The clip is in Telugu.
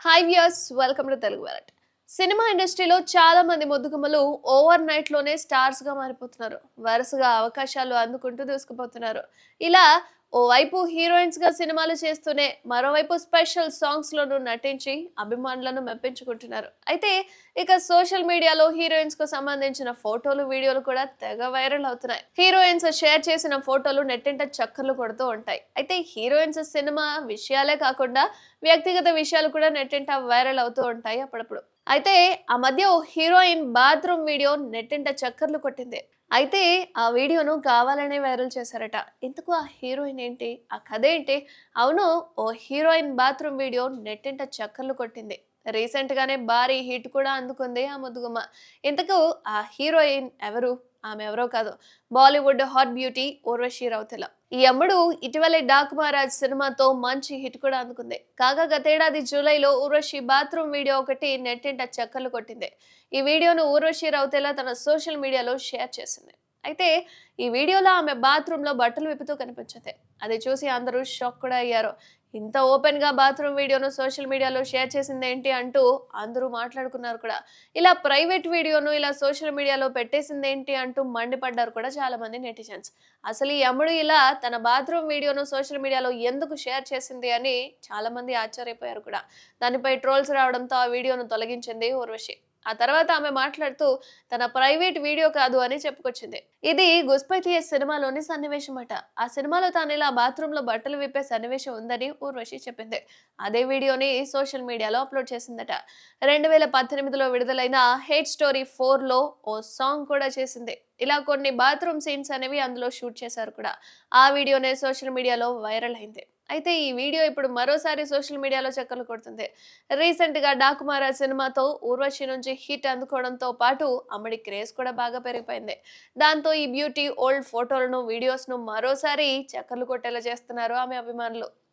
Hi viewers welcome to Telugu వెలట్ cinema ఇండస్ట్రీలో చాలా మంది ముద్దుగుమ్మలు ఓవర్ నైట్లోనే స్టార్స్గా మారిపోతున్నారు. వరుసగా అవకాశాలు అందుకుంటూ దూసుకుపోతున్నారు. ఇలా ఓవైపు హీరోయిన్స్గా సినిమాలు చేస్తూనే మరోవైపు స్పెషల్ సాంగ్స్ లోనూ నటించి అభిమానులను మెప్పించుకుంటున్నారు. అయితే ఇక సోషల్ మీడియాలో హీరోయిన్స్కు సంబంధించిన ఫోటోలు వీడియోలు కూడా తెగ వైరల్ అవుతున్నాయి. హీరోయిన్స్ షేర్ చేసిన ఫోటోలు నెట్టింట చక్కర్లు కొడుతూ ఉంటాయి. అయితే హీరోయిన్స్ సినిమా విషయాలే కాకుండా వ్యక్తిగత విషయాలు కూడా నెట్టింట వైరల్ అవుతూ ఉంటాయి అప్పుడప్పుడు. అయితే ఆ మధ్య ఓ హీరోయిన్ బాత్రూమ్ వీడియో నెట్టింట చక్కర్లు కొట్టింది. అయితే ఆ వీడియోను కావాలనే వైరల్ చేశారట. ఎందుకు? ఆ హీరోయిన్ ఏంటి? ఆ కథ ఏంటి? అవును ఓ హీరోయిన్ బాత్రూమ్ వీడియో నెట్టింట చక్కర్లు కొట్టింది. రీసెంట్ గానే భారీ హిట్ కూడా అందుకుంది ఆ ముద్దుగుమ్మ. ఇంతకు ఆ హీరోయిన్ ఎవరు? ఆమె ఎవరో కాదు. Bollywood hot beauty Urvashi Rautela. ఈ అమ్ముడు ఇటీవలే డాక్ మహారాజ్ సినిమాతో మంచి హిట్ కూడా అందుకుంది. కాగా గతేడాది జూలైలో ఊర్వశి బాత్రూమ్ వీడియో ఒకటి నెట్టింట చక్కర్లు కొట్టింది. ఈ వీడియోను ఊర్వశి రౌతెల తన సోషల్ మీడియాలో షేర్ చేసింది. అయితే ఈ వీడియోలో ఆమె బాత్రూంలో బట్టలు విప్పుతూ కనిపించింది. అది చూసి అందరూ షాక్ కూడా అయ్యారు. ఇంత ఓపెన్గా బాత్రూమ్ వీడియోను సోషల్ మీడియాలో షేర్ చేసింది ఏంటి అంటూ అందరూ మాట్లాడుకున్నారు కూడా. ఇలా ప్రైవేట్ వీడియోను ఇలా సోషల్ మీడియాలో పెట్టేసింది ఏంటి అంటూ మండిపడ్డారు కూడా చాలామంది నెటిజన్స్. అసలు ఈ అమ్ముడు ఇలా తన బాత్రూమ్ వీడియోను సోషల్ మీడియాలో ఎందుకు షేర్ చేసింది అని చాలామంది ఆశ్చర్యపోయారు కూడా. దానిపై ట్రోల్స్ రావడంతో ఆ వీడియోను తొలగించింది ఊర్వశి. ఆ తర్వాత ఆమె మాట్లాడుతూ తన ప్రైవేట్ వీడియో కాదు అని చెప్పుకొచ్చింది. ఇది గుస్పైతియ సినిమాలోని సన్నివేశం అట ఆ సినిమాలో తాను ఇలా బాత్రూమ్లో బట్టలు విప్పే సన్నివేశం ఉందని ఊర్వశి చెప్పింది. అదే వీడియోని సోషల్ మీడియాలో అప్లోడ్ చేసిందట. రెండు వేల పద్దెనిమిదిలో విడుదలైన హేట్ స్టోరీ ఫోర్లో ఓ సాంగ్ కూడా చేసింది. ఇలా కొన్ని బాత్రూమ్ సీన్స్ అనేవి అందులో షూట్ చేశారు కూడా. ఆ వీడియోనే సోషల్ మీడియాలో వైరల్ అయింది. అయితే ఈ వీడియో ఇప్పుడు మరోసారి సోషల్ మీడియాలో చక్కర్లు కొడుతుంది. రీసెంట్గా డాకుమారా సినిమాతో ఊర్వశి నుంచి హిట్ అందుకోవడంతో పాటు అమ్మడి క్రేజ్ కూడా బాగా పెరిగిపోయింది. దాంతో ఈ బ్యూటీ ఓల్డ్ ఫోటోలను వీడియోస్ను మరోసారి చక్కర్లు కొట్టేలా చేస్తున్నారు ఆమె అభిమానులు.